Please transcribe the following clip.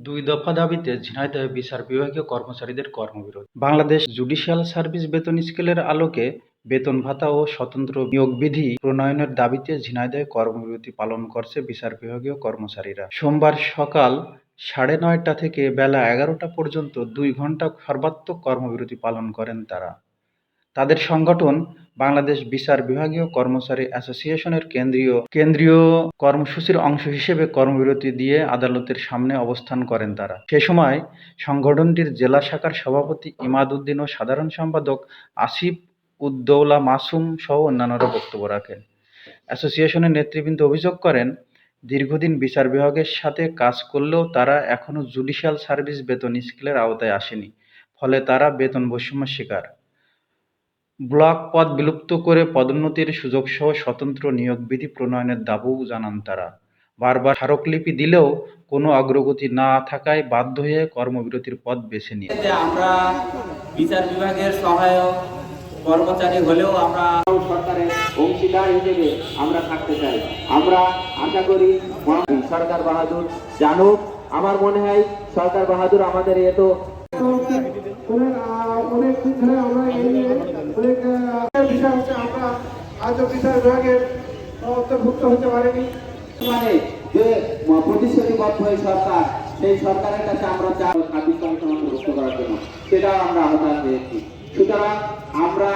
দুই দফা দাবিতে ঝিনাইদহে বিচার বিভাগীয় কর্মচারীদের কর্মবিরতি। বাংলাদেশ জুডিশিয়াল সার্ভিস বেতন স্কেলের আলোকে বেতন ভাতা ও স্বতন্ত্র নিয়োগ বিধি প্রণয়নের দাবিতে ঝিনাইদহে কর্মবিরতি পালন করছে বিচার বিভাগীয় কর্মচারীরা। সোমবার সকাল সাড়ে নয়টা থেকে বেলা এগারোটা পর্যন্ত দুই ঘণ্টা সর্বাত্মক কর্মবিরতি পালন করেন তারা। তাদের সংগঠন বাংলাদেশ বিচার বিভাগীয় কর্মচারী অ্যাসোসিয়েশনের কেন্দ্রীয় কেন্দ্রীয় কর্মসূচির অংশ হিসেবে কর্মবিরতি দিয়ে আদালতের সামনে অবস্থান করেন তারা। সে সময় সংগঠনটির জেলা শাখার সভাপতি ইমাদ উদ্দিন ও সাধারণ সম্পাদক আসিফ উদ্দৌলা মাসুম সহ অন্যান্যরা বক্তব্য রাখেন। অ্যাসোসিয়েশনের নেতৃবৃন্দ অভিযোগ করেন, দীর্ঘদিন বিচার বিভাগের সাথে কাজ করলেও তারা এখনও জুডিশিয়াল সার্ভিস বেতন স্কেলের আওতায় আসেনি, ফলে তারা বেতন বৈষম্যের শিকার। ব্লক পদ বিলুপ্ত করে পদোন্নতির সুযোগসহ স্বতন্ত্র নিয়োগ বিধি প্রণয়নের দাবিও জানান তারা। বারবার স্মারকলিপি দিলেও কোনো অগ্রগতি না থাকায় বাধ্য হয়ে কর্মবিরতির পথ বেছে নিয়ে। আমরা বিচার বিভাগের সহায়ক কর্মচারী হলেও আমরা সরকারের অংশীদার হিসেবে আমরা থাকতে চাই। আমরা আশা করি সরকার বাহাদুর জানুক। আমার মনে হয় সরকার বাহাদুর আমাদের এত অনেক অনেক আমরা এই নিয়ে অনেক বিষয় হচ্ছে আমরা আজও বিচার বিভাগের অন্তর্ভুক্ত হতে পারিনি। মানে যে প্রতিশ্রুতিবদ্ধ এই সরকার সেই সরকারের কাছে আমরা চাই ছাব্বিশ কমিশন অন্তর্ভুক্ত করার জন্য সেটাও আমরা আহ্বান দিয়েছি। সুতরাং আমরা